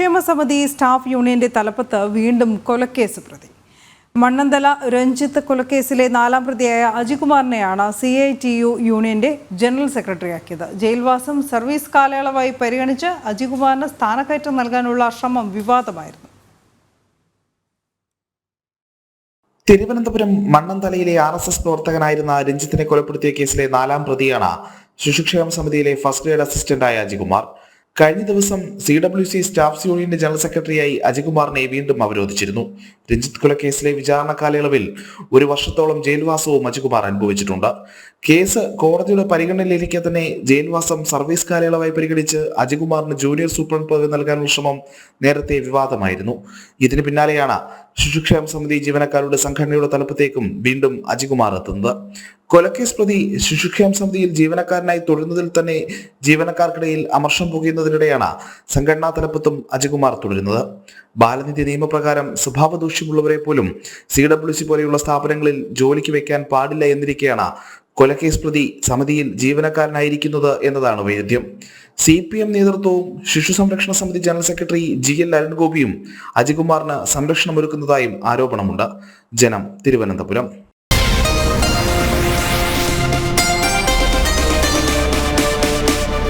ശിശുക്ഷേമ സമിതി സ്റ്റാഫ് യൂണിയന്റെ തലപ്പത്ത് വീണ്ടും കൊലക്കേസ് പ്രതി. മണ്ണന്തല രഞ്ജിത്ത് കൊലക്കേസിലെ നാലാം പ്രതിയായ അജികുമാറിനെയാണ് സി ഐ ടി യു യൂണിയന്റെ ജനറൽ സെക്രട്ടറിയാക്കിയത്. ജയിൽവാസം സർവീസ് കാലയളവായി പരിഗണിച്ച് അജികുമാറിന് സ്ഥാനക്കയറ്റം നൽകാനുള്ള ശ്രമം വിവാദമായിരുന്നു. തിരുവനന്തപുരം മണ്ണന്തലയിലെ ആർ എസ് എസ് പ്രവർത്തകനായിരുന്ന രഞ്ജിത്തിനെ കൊലപ്പെടുത്തിയ കേസിലെ നാലാം പ്രതിയാണ് ശിശുക്ഷേമ സമിതിയിലെ ഫസ്റ്റ് ഗ്രേഡ് അസിസ്റ്റന്റായ അജികുമാർ. കഴിഞ്ഞ ദിവസം സി ഡബ്ല്യു സി സ്റ്റാഫ്സ് യൂണിയന്റെ ജനറൽ സെക്രട്ടറിയായി അജയ്കുമാറിനെ വീണ്ടും അവരോധിച്ചിരുന്നു. രഞ്ജിത്ത് കൊലക്കേസിലെ വിചാരണ കാലയളവിൽ ഒരു വർഷത്തോളം ജയിൽവാസവും അജികുമാർ അനുഭവിച്ചിട്ടുണ്ട്. കേസ് കോടതിയുടെ പരിഗണനയിലിരിക്കെ തന്നെ ജയിൽവാസം സർവീസ് കാലയളവായി പരിഗണിച്ച് അജികുമാറിന് ജൂനിയർ സൂപ്രണ്ട് പദവി നൽകാനുള്ള ശ്രമം നേരത്തെ വിവാദമായിരുന്നു. ഇതിന് പിന്നാലെയാണ് ശിശുക്ഷേമ സമിതി ജീവനക്കാരുടെ സംഘടനയുടെ തലപ്പത്തേക്കും വീണ്ടും അജികുമാർ എത്തുന്നത്. കൊലക്കേസ് പ്രതി ശിശുക്ഷേമ സമിതിയിൽ ജീവനക്കാരനായി തുടരുന്നതിൽ തന്നെ ജീവനക്കാർക്കിടയിൽ അമർഷം പുകയുന്നതിനിടെയാണ് സംഘടനാ തലപ്പത്തും അജികുമാർ തുടരുന്നത് ബാലനിധി നിയമപ്രകാരം സ്വഭാവ ദൂഷ്യമുള്ളവരെ പോലും സി ഡബ്ല്യു സി പോലെയുള്ള സ്ഥാപനങ്ങളിൽ ജോലിക്ക് വെക്കാൻ പാടില്ല എന്നിരിക്കെയാണ് കൊലക്കേസ് പ്രതി സമിതിയിൽ ജീവനക്കാരനായിരിക്കുന്നത് എന്നതാണ് വൈരുദ്ധ്യം. സി പി എം നേതൃത്വവും ശിശു സംരക്ഷണ സമിതി ജനറൽ സെക്രട്ടറി ജി എൽ അരുൺഗോപിയും അജികുമാറിന് സംരക്ഷണമൊരുക്കുന്നതായും ആരോപണമുണ്ട്. ജനം തിരുവനന്തപുരം.